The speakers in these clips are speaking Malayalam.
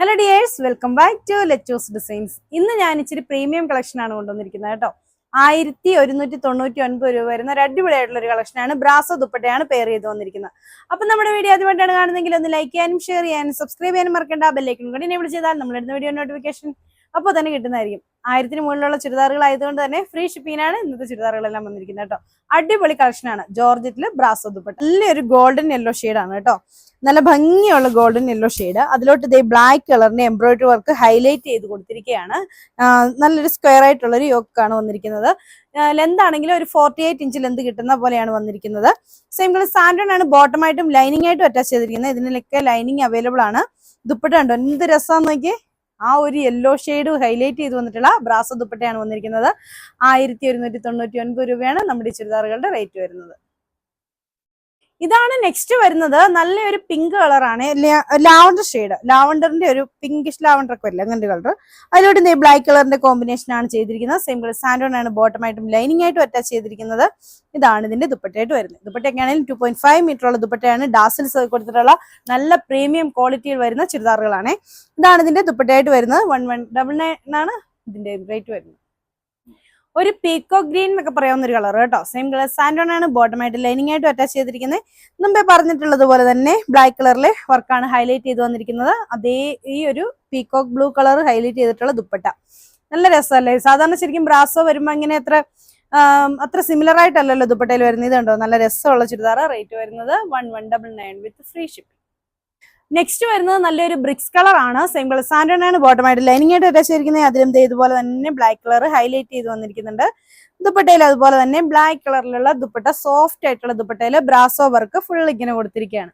Hello dears welcome back to Letos designs ഇന്ന് ഞാൻ ഇച്ചിരി പ്രീമിയം കളക്ഷൻ ആണ് കൊണ്ടുവന്നിരിക്കുന്നത് കേട്ടോ. ആയിരത്തി ഒരുന്നൂറ്റി തൊണ്ണൂറ്റി ഒൻപത് രൂപ വരുന്ന ഒരു അടിപൊളിയായിട്ടുള്ള ഒരു കളക്ഷനാണ് ബ്രാസോ ദുപ്പട്ടയാണ് പെയർ ചെയ്ത് വന്നിരിക്കുന്നത്. അപ്പം നമ്മുടെ വീഡിയോ ആദ്യമായിട്ടാണ് കാണുന്നതെങ്കിൽ ഒന്ന് ലൈക്ക് ചെയ്യാനും ഷെയർ ചെയ്യാനും സബ്സ്ക്രൈബ് ചെയ്യാനും മറക്കേണ്ട. ആ ബെല്ലൈക്കനും കൂടി എന്നെ ചെയ്താൽ നമ്മളിടുന്ന വീഡിയോ നോട്ടിഫിക്കേഷൻ അപ്പോൾ തന്നെ കിട്ടുന്നതായിരിക്കും. ആയിരത്തിന് മുകളിലുള്ള ചുരിദാറുകൾ ആയതുകൊണ്ട് തന്നെ ഫ്രീ ഷിപ്പിങ്ങിനാണ് ഇന്നത്തെ ചുരിദാറുകളെല്ലാം വന്നിരിക്കുന്നത് കേട്ടോ. അടിപൊളി കളക്ഷനാണ് ജോർജറ്റിൽ ബ്രാസ് ദുപ്പട്ട നല്ലൊരു ഗോൾഡൻ യെല്ലോ ആണ് കേട്ടോ. നല്ല ഭംഗിയുള്ള ഗോൾഡൻ യെല്ലോ ഷെയ്ഡ് അതിലോട്ട് ഇതേ ബ്ലാക്ക് കളറിന്റെ എംബ്രോയിഡറി വർക്ക് ഹൈലൈറ്റ് ചെയ്ത് കൊടുത്തിരിക്കുകയാണ്. നല്ലൊരു സ്ക്വയർ ആയിട്ടുള്ള ഒരു യോക്കാണ് വന്നിരിക്കുന്നത്. ലെന്ത് ആണെങ്കിലും ഒരു ഫോർട്ടി എയ്റ്റ് ഇഞ്ച് ലെന്ത് കിട്ടുന്ന പോലെയാണ് വന്നിരിക്കുന്നത്. സെയിം കളർ സാൻഡൺ ആണ് ബോട്ടം ആയിട്ടും ലൈനിങ് ആയിട്ടും അറ്റാച്ച് ചെയ്തിരിക്കുന്നത്. ഇതിനൊക്കെ ലൈനിങ് അവൈലബിൾ ആണ്. ദുപ്പട്ട ഉണ്ടോ എന്ത് രസമാണെന്ന് നോക്കിയേ. ആ ഒരു യെല്ലോ ഷെയ്ഡ് ഹൈലൈറ്റ് ചെയ്ത് വന്നിട്ടുള്ള ബ്രാസ ദുപ്പട്ടയാണ് വന്നിരിക്കുന്നത്. ആയിരത്തി ഒരുന്നൂറ്റി തൊണ്ണൂറ്റി ഒൻപത് രൂപയാണ് നമ്മുടെ ചുരിദാറുകളുടെ റേറ്റ് വരുന്നത്. ഇതാണ് നെക്സ്റ്റ് വരുന്നത്. നല്ലൊരു പിങ്ക് കളറാണ് ലാവണ്ടർ ഷെയ്ഡ് ലാവണ്ടറിന്റെ ഒരു പിങ്കിഷ് ലാവണ്ടർ ഒക്കെ വരില്ല? അങ്ങനത്തെ കളർ അതിലോട്ട് ഈ ബ്ലാക്ക് കളറിന്റെ കോമ്പിനേഷൻ ആണ് ചെയ്തിരിക്കുന്നത്. സെയിം കളർ സാൻഡോൺ ആണ് ബോട്ടം ആയിട്ടും ലൈനിങ് ആയിട്ടും അറ്റാച്ച് ചെയ്തിരിക്കുന്നത്. ഇതാണ് ഇതിന്റെ ദുപ്പട്ടയായിട്ട് വരുന്നത്. ദുപ്പട്ടയൊക്കെ ആണെങ്കിൽ ടു പോയിന്റ് ഫൈവ് മീറ്റർ ഉള്ള ദുപ്പട്ടയാണ്. ഡാസിൽസ് കൊടുത്തിട്ടുള്ള നല്ല പ്രീമിയം ക്വാളിറ്റിയിൽ വരുന്ന ചുരിദാറുകളാണ്. ഇതാണ് ഇതിന്റെ ദുപ്പട്ടയായിട്ട് വരുന്നത്. വൺ വൺ ഡബിൾ നയൻ ആണ് ഇതിന്റെ റേറ്റ് വരുന്നത്. ഒരു പീക്കോ ഗ്രീൻ എന്നൊക്കെ പറയാവുന്ന ഒരു കളർ കേട്ടോ. സെയിം കളർ സാൻഡോൺ ആണ്. ബോട്ടം ആയിട്ട് ലൈനിങ് ആയിട്ട് അറ്റാച്ച് ചെയ്തിരിക്കുന്നത് മുമ്പേ പറഞ്ഞിട്ടുള്ളത് പോലെ തന്നെ ബ്ലാക്ക് കളറിലെ വർക്കാണ് ഹൈലൈറ്റ് ചെയ്ത് വന്നിരിക്കുന്നത്. അതേ ഈ ഒരു പീക്കോക്ക് ബ്ലൂ കളർ ഹൈലൈറ്റ് ചെയ്തിട്ടുള്ള ദുപ്പട്ട. നല്ല രസമല്ലേ? സാധാരണ ശരിക്കും ബ്രാസോ വരുമ്പോൾ ഇങ്ങനെ അത്ര അത്ര സിമിലർ ആയിട്ടല്ലല്ലോ ദുപ്പട്ടയിൽ വരുന്നത് ഇതുണ്ടോ നല്ല രസമുള്ള ചുരിദാർ റേറ്റ് വരുന്നത്. One one double nine with free shipping next വരുന്നത് നല്ലൊരു ബ്രിക്സ് കളർ ആണ്. സെയിം കളർ സാൻഡൺ ആണ് ബോട്ടം ആയിട്ട് ലൈനിങ് ആയിട്ട് അറ്റാച്ച് ചെയ്തിരിക്കുന്നത് അതിലും ഇതുപോലെ തന്നെ ബ്ലാക്ക് കളർ ഹൈലൈറ്റ് ചെയ്ത് വന്നിരിക്കുന്നുണ്ട്. ദുപ്പട്ടയിൽ അതുപോലെ തന്നെ ബ്ലാക്ക് കളറിലുള്ള ദുപ്പട്ട സോഫ്റ്റ് ആയിട്ടുള്ള ദുപ്പട്ടയിൽ ബ്രാസോ വർക്ക് ഫുൾ ഇങ്ങനെ കൊടുത്തിരിക്കുകയാണ്.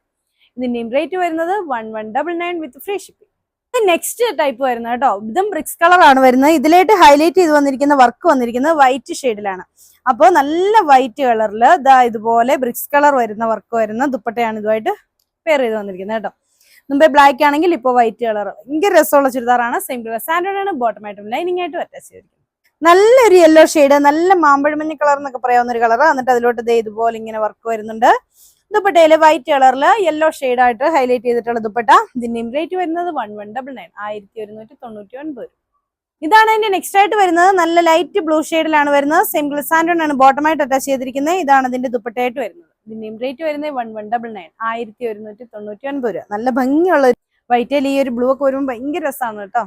ഇതിന്റെയും റേറ്റ് വരുന്നത് one one double nine with free shipping next type വരുന്നത് കേട്ടോ. ഇതും ബ്രിക്സ് കളർ ആണ് വരുന്നത്. ഇതിലായിട്ട് ഹൈലൈറ്റ് ചെയ്ത് വന്നിരിക്കുന്ന വർക്ക് വന്നിരിക്കുന്നത് വൈറ്റ് ഷെയ്ഡിലാണ് അപ്പോൾ നല്ല വൈറ്റ് കളറിൽ ഇതാ ഇതുപോലെ ബ്രിക്സ് കളർ വരുന്ന വർക്ക് വരുന്ന ദുപ്പട്ടയാണ് ഇതുമായിട്ട് പെയർ ചെയ്ത് വന്നിരിക്കുന്നത് കേട്ടോ. മുമ്പേ ബ്ലാക്ക് ആണെങ്കിൽ ഇപ്പോൾ വൈറ്റ് കളർ ഭയങ്കര രസമുള്ള ചുരിദാറാണ്. സെയിം കളർ സാൻഡേർഡ് ആണ്. ബോട്ടം ആയിട്ടും ലൈനിങ് ആയിട്ടും അറ്റാച്ച് നല്ലൊരു യെല്ലോ ഷെയ്ഡ് നല്ല മാമ്പഴമഞ്ഞ കളർ എന്നൊക്കെ പറയാവുന്ന ഒരു കളർ എന്നിട്ട് അതിലോട്ട് ദേ ഇതുപോലെ ഇങ്ങനെ വർക്ക് വരുന്നുണ്ട്. ദുപ്പട്ടയിൽ വൈറ്റ് കളറിൽ യെല്ലോ ആയിട്ട് ഹൈലൈറ്റ് ചെയ്തിട്ടുള്ള ദുപ്പട്ട. ഇതിന്റെയും റേറ്റ് വരുന്നത് വൺ വൺ ഡബിൾ നയൻ ആയിരത്തി ഒരുന്നൂറ്റി തൊണ്ണൂറ്റി ഒൻപത് ഇതാണ് അതിന്റെ നെക്സ്റ്റ് ആയിട്ട് വരുന്നത്. നല്ല ലൈറ്റ് ബ്ലൂ ഷെയ്ഡിലാണ് വരുന്നത്. സെയിം ഗ്ലിസാൻഡോൺ ആണ്. ബോട്ടമായിട്ട് അറ്റാച്ച് ചെയ്തിരിക്കുന്നത്. ഇതാണ് ഇതിന്റെ ദുപ്പട്ടയായിട്ട് വരുന്നത്. ഇതിന്റെയും റേറ്റ് വരുന്നത് വൺ വൺ ഡബിൾ നയൻ ആയിരത്തി ഒരുന്നൂറ്റി തൊണ്ണൂറ്റി ഒൻപത് രൂപ. നല്ല ഭംഗിയുള്ള വൈറ്റ് അല്ല ഈ ഒരു ബ്ലൂ ഒക്കെ വരുമ്പോൾ ഭയങ്കര രസമാണ് കേട്ടോ.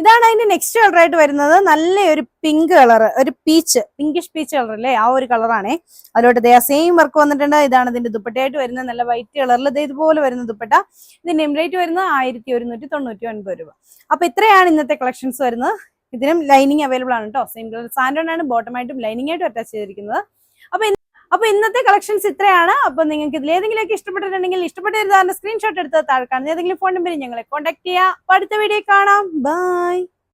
ഇതാണ് അതിന്റെ നെക്സ്റ്റ് കളർ ആയിട്ട് വരുന്നത്. നല്ല ഒരു പിങ്ക് കളർ ഒരു പീച്ച് പിങ്കിഷ് പീച്ച് കളർ അല്ലേ? ആ ഒരു കളറാണേ അതിലോട്ട് ദേ സെയിം വർക്ക് വന്നിട്ടുണ്ട്. ഇതാണ് ഇതിന്റെ ദുപ്പട്ടയായിട്ട് വരുന്നത്. നല്ല വൈറ്റ് കളറിൽ ദേ ഇതുപോലെ വരുന്ന ദുപ്പട്ട. ഇതിന്റെ റേറ്റ് വരുന്നത് ആയിരത്തി ഒരുന്നൂറ്റി തൊണ്ണൂറ്റി ഒൻപത് രൂപ. അപ്പൊ ഇത്രയാണ് ഇന്നത്തെ കളക്ഷൻസ് വരുന്നത്. ഇതിനും ലൈനിങ് അവൈലബിൾ ആണ് കേട്ടോ. സെയിം കളർ സാൻഡോൺ ആണ് ബോട്ടമായിട്ടും ലൈനിങ് ആയിട്ടും അറ്റാച്ച് ചെയ്തിരിക്കുന്നത്. അപ്പൊ അപ്പൊ ഇന്നത്തെ കളക്ഷൻസ് ഇത്രയാണ്. അപ്പൊ നിങ്ങൾക്ക് ഇതിൽ ഏതെങ്കിലുമൊക്കെ ഇഷ്ടപ്പെട്ടിട്ടുണ്ടെങ്കിൽ ഇഷ്ടപ്പെട്ട സ്ക്രീൻഷോട്ട് എടുത്ത് താഴെ കാണുന്ന ഏതെങ്കിലും ഫോൺ നമ്പറിൽ ഞങ്ങളെ കോൺടാക്ട് ചെയ്യാം. അടുത്ത വീഡിയോ കാണാം. ബൈ